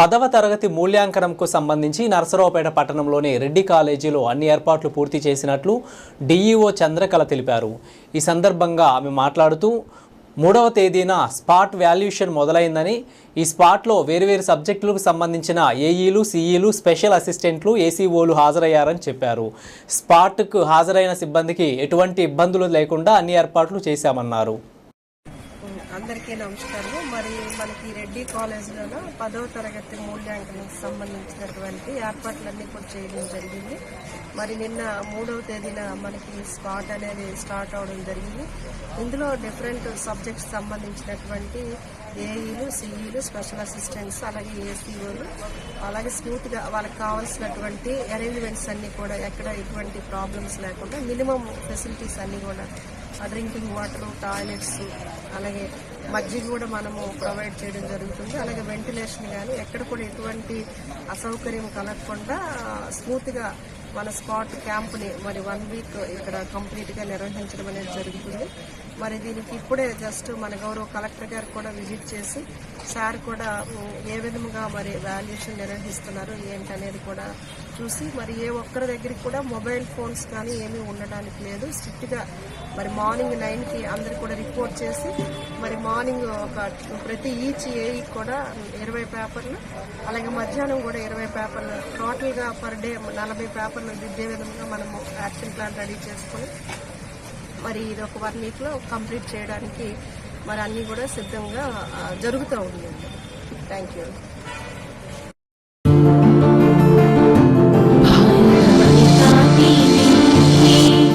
పదవ తరగతి మూల్యాంకనంకు సంబంధించి నరసరావుపేట పట్టణంలోని రెడ్డి కాలేజీలో అన్ని ఏర్పాట్లు పూర్తి చేసినట్లు డీఈఓ చంద్రకళ తెలిపారు. ఈ సందర్భంగా ఆమె మాట్లాడుతూ మూడవ తేదీన స్పాట్ వాల్యుయేషన్ మొదలైందని ఈ స్పాట్లో వేరువేరు సబ్జెక్టులకు సంబంధించిన ఏఈలు సిఈలు స్పెషల్ అసిస్టెంట్లు ఏసీఓలు హాజరయ్యారని చెప్పారు. స్పాట్కు హాజరైన సిబ్బందికి ఎటువంటి ఇబ్బందులు లేకుండా అన్ని ఏర్పాట్లు చేశామన్నారు. అందరికీ నమస్కారం మరి మనకి రెడ్డి కాలేజ్లోన పదవ తరగతి మూల్యాంకనానికి సంబంధించినటువంటి ఏర్పాట్లన్నీ కూడా చేయడం జరిగింది. మరి నిన్న మూడవ తేదీన మనకి స్పాట్ అనేది స్టార్ట్ అవడం జరిగింది. ఇందులో డిఫరెంట్ సబ్జెక్ట్స్ సంబంధించినటువంటి ఏఈలు సిఈలు స్పెషల్ అసిస్టెంట్స్ అలాగే ఏసీఓలు అలాగే స్మూత్గా వాళ్ళకి కావాల్సినటువంటి అరేంజ్మెంట్స్ అన్నీ కూడా ఎక్కడ ఎటువంటి ప్రాబ్లమ్స్ లేకుండా మినిమం ఫెసిలిటీస్ అన్నీ కూడా డ్రింకింగ్ వాటర్ టాయిలెట్స్ అలాగే మజ్జిగ కూడా మనము ప్రొవైడ్ చేయడం జరుగుతుంది. అలాగే వెంటిలేషన్ కానీ ఎక్కడ కూడా ఎటువంటి అసౌకర్యం కలగకుండా స్మూత్గా మన స్పాట్ క్యాంప్ని మరి వన్ వీక్ ఇక్కడ కంప్లీట్గా నిర్వహించడం అనేది జరుగుతుంది. మరి దీనికి ఇప్పుడే జస్ట్ మన గౌరవ కలెక్టర్ గారు కూడా విజిట్ చేసి సార్ కూడా ఏ విధముగా మరి వాల్యుయేషన్ నిర్వహిస్తున్నారు ఏంటి అనేది కూడా చూసి మరి ఏ ఒక్కరి దగ్గరికి కూడా మొబైల్ ఫోన్స్ కానీ ఏమీ ఉండడానికి లేదు. స్ట్రిక్ట్గా మరి మార్నింగ్ నైన్కి అందరు కూడా రిపోర్ట్ చేసి మరి మార్నింగ్ ఒక ప్రతి ఈచ్ ఏఈ కూడా ఇరవై పేపర్లు అలాగే మధ్యాహ్నం కూడా ఇరవై పేపర్లు టోటల్గా పర్ డే నలభై పేపర్లు దిద్దే విధంగా మనము యాక్షన్ ప్లాన్ రెడీ చేసుకొని మరి ఇది ఒక వన్ వీక్లో కంప్లీట్ చేయడానికి మరి అన్నీ కూడా సిద్ధంగా జరుగుతూ ఉంది. Thank you